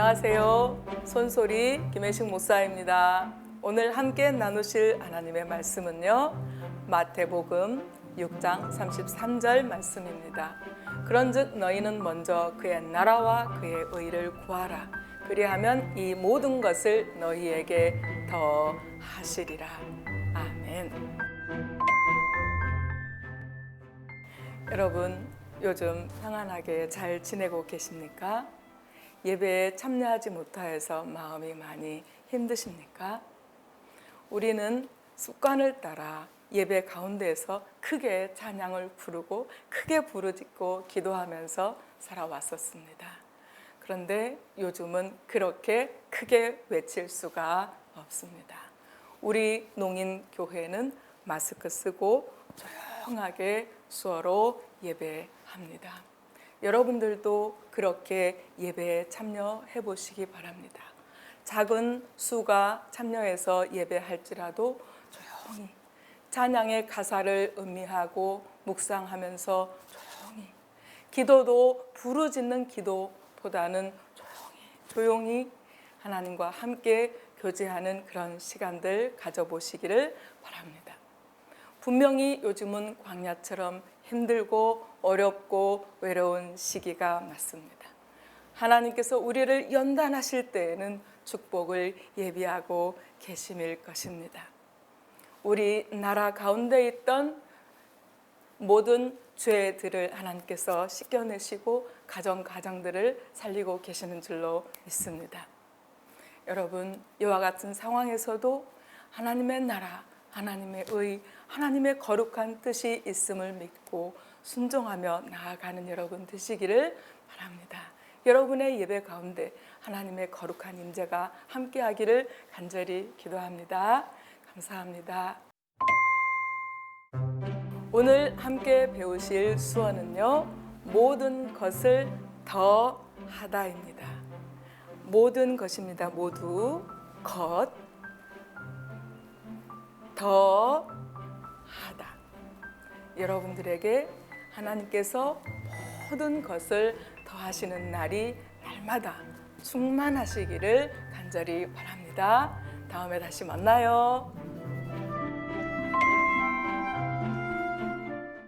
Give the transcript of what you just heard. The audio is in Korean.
안녕하세요. 손소리 김혜식 목사입니다. 오늘 함께 나누실 하나님의 말씀은요. 마태복음 6장 33절 말씀입니다. 그런즉 너희는 먼저 그의 나라와 그의 의를 구하라. 그리하면 이 모든 것을 너희에게 더 하시리라. 아멘. 여러분, 요즘 평안하게 잘 지내고 계십니까? 예배에 참여하지 못하여서 마음이 많이 힘드십니까? 우리는 습관을 따라 예배 가운데에서 크게 찬양을 부르고 크게 부르짖고 기도하면서 살아왔었습니다. 그런데 요즘은 그렇게 크게 외칠 수가 없습니다. 우리 농인 교회는 마스크 쓰고 조용하게 수어로 예배합니다. 여러분들도 그렇게 예배에 참여해 보시기 바랍니다. 작은 수가 참여해서 예배할지라도 조용히 찬양의 가사를 음미하고 묵상하면서 조용히 기도도 부르짖는 기도보다는 조용히 조용히 하나님과 함께 교제하는 그런 시간들 가져보시기를 바랍니다. 분명히 요즘은 광야처럼 힘들고 어렵고 외로운 시기가 맞습니다. 하나님께서 우리를 연단하실 때에는 축복을 예비하고 계심일 것입니다. 우리 나라 가운데 있던 모든 죄들을 하나님께서 씻겨내시고 가정 가정들을 살리고 계시는 줄로 믿습니다. 여러분 이와 같은 상황에서도 하나님의 나라, 하나님의 의, 하나님의 거룩한 뜻이 있음을 믿고 순종하며 나아가는 여러분 되시기를 바랍니다. 여러분의 예배 가운데 하나님의 거룩한 임재가 함께하기를 간절히 기도합니다. 감사합니다. 오늘 함께 배우실 수어는요. 모든 것을 더 하다입니다. 모든 것입니다. 모두 것, 더 하다. 여러분들에게 하나님께서 모든 것을 더하시는 날이 날마다 충만하시기를 간절히 바랍니다. 다음에 다시 만나요.